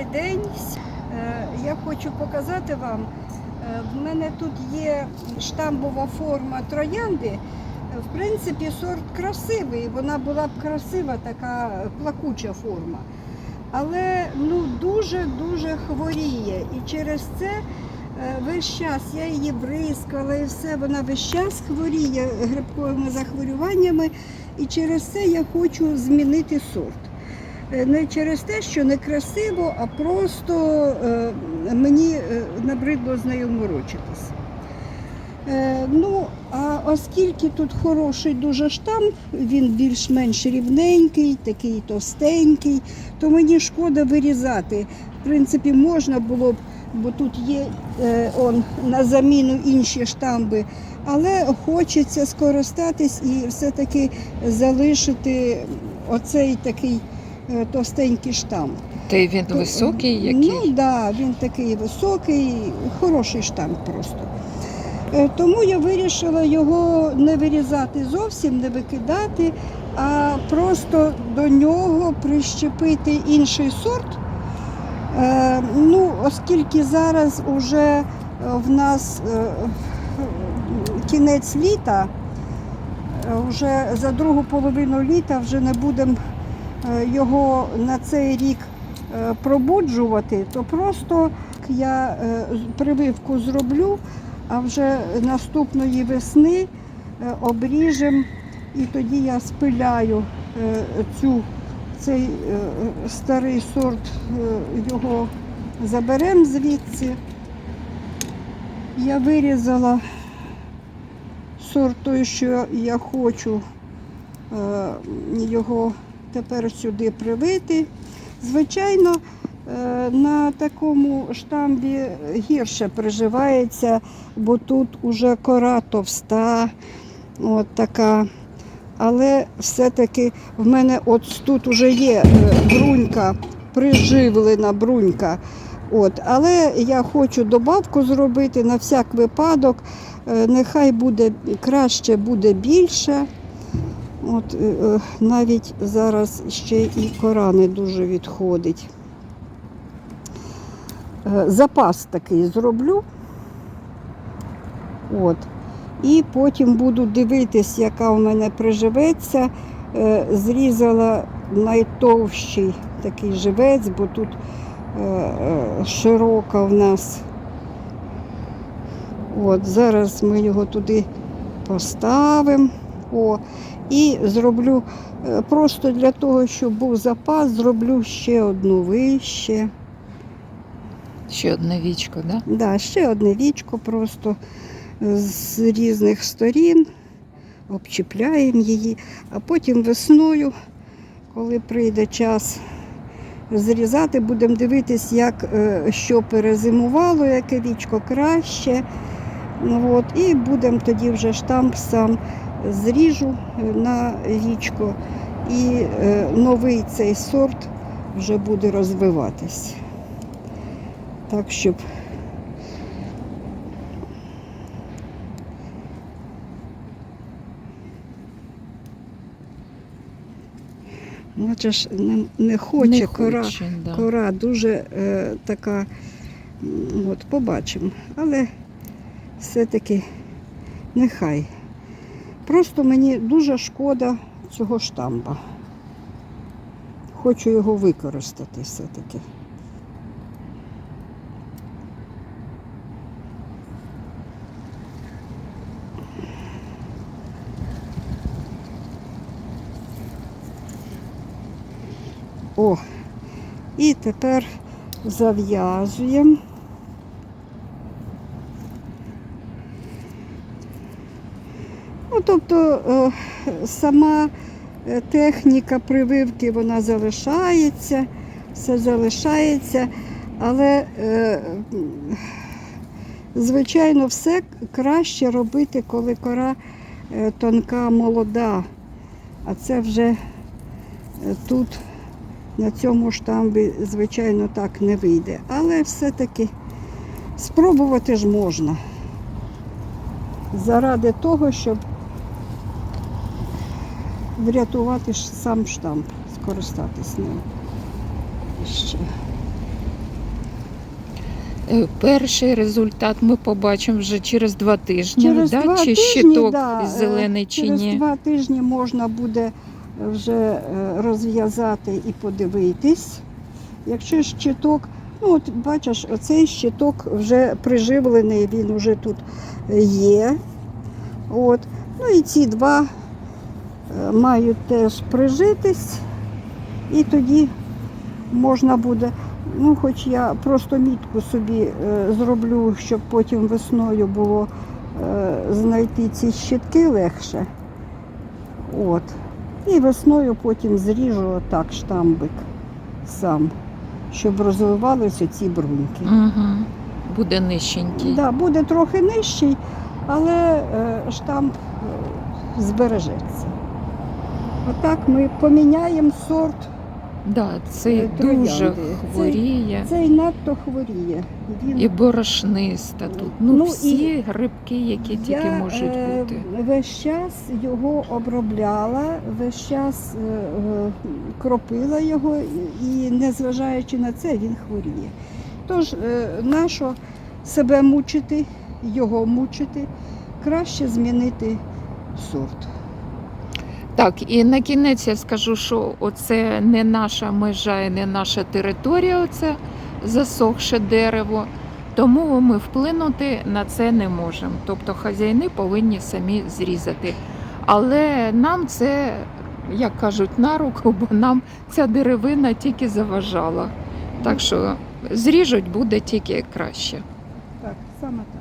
Добрий день. Е, Я хочу показати вам. е, В мене тут є штамбова форма троянди. Е, В принципі, сорт красивий. Вона була б красива, така плакуча форма. Але ну дуже-дуже хворіє. І через це весь час я її бризкала і все. Вона весь час хворіє грибковими захворюваннями. І через це я хочу змінити сорт. Не через те, що не красиво, а просто е, мені е, набридло з нею морочитись. Е, ну, а оскільки тут хороший дуже штамп, він більш-менш рівненький, такий товстенький, то мені шкода вирізати. В принципі, можна було б, бо тут є е, он, на заміну інші штамби, але хочеться скористатись і все-таки залишити оцей такий товстенький штамп. Та й він високий який? Ну так, да, він такий високий, хороший штамп просто. Е, Тому я вирішила його не вирізати зовсім, не викидати, а просто до нього прищепити інший сорт. Е, Ну, оскільки зараз вже в нас е, кінець літа, е, вже за другу половину літа вже не будемо е, його на цей рік е, пробуджувати, то просто я е, прививку зроблю, а вже наступної весни е, обріжем і тоді я спиляю е, цю, цей е, старий сорт, е, його заберемо звідси. Я вирізала сорт той, що я хочу е, його тепер сюди привити. Звичайно, е, на такому штамбі гірше приживається, бо тут уже кора товста, от така. Але все-таки в мене от тут уже є е, брунька, приживлена брунька. От, але я хочу добавку зробити на всяк випадок. Е, Нехай буде краще, буде більше. От, е, е, навіть зараз ще і кора не дуже відходить. Е, Запас такий зроблю. От. І потім буду дивитись, яка в мене приживеться. Зрізала найтовщий такий живець, бо тут широка в нас. От, зараз ми його туди поставимо. О, і зроблю е, просто для того, щоб був запас, зроблю ще одну вище. Ще одне вічко, да? Да, ще одне вічко просто з різних сторін. Обчіпляємо її, а потім весною, коли прийде час зрізати, будемо дивитись, як е, що перезимувало, яке вічко краще. Ну, От, і будемо тоді вже штамп сам зріжу на вічко, і е, новий цей сорт вже буде розвиватись. Так, щоб Бачиш, не, не хоче Не кора. хоче, да. Кора дуже е, така, от побачимо. Але все-таки нехай. Просто мені дуже шкода цього штамба. Хочу його використати все-таки. О, і тепер зав'язуємо. Тобто е, сама е, техніка прививки вона залишається, все залишається, але, е, звичайно, все краще робити, коли кора тонка, молода. А це вже тут на цьому штамбі, звичайно, так не вийде. Але все-таки спробувати ж можна. Заради того, щоб врятувати сам штамп, скористатись ним. Ще. Е, Перший результат ми побачимо вже через два тижні, Через да? два чи тижні, щиток да, е, зелений чи Через ні. два тижні можна буде вже е, розв'язати і подивитись. Якщо щиток, ну от бачиш, оцей щиток вже приживлений, він вже тут є. От. Ну і ці два е, мають теж прижитись, і тоді можна буде. Ну, хоч я просто мітку собі е, зроблю, щоб потім весною було е, знайти ці щитки легше. От. І весною потім зріжу так штамбик сам, щоб розвивалися ці бруньки. Угу. Буде нижченький. Да, буде трохи нижчий, але е, штамп е, збережеться. Отак ми поміняємо сорт. Да, цей Е, дуже хворіє. Цей надто хворіє. Він І борошниста тут. Ну, Ну, всі і грибки, які тільки можуть е, бути. весь час його обробляла, весь час е, кропила його, і незважаючи на це, він хворіє. Тож, нащо себе мучити, його мучити, краще змінити сорт. Так, і на кінець я скажу, що оце не наша межа і не наша територія, оце засохше дерево. Тому ми вплинути на це не можемо. Тобто хазяїни повинні самі зрізати. Але нам це, як кажуть, на руку, бо нам ця деревина тільки заважала. Так що зріжуть буде тільки краще. Так, саме так.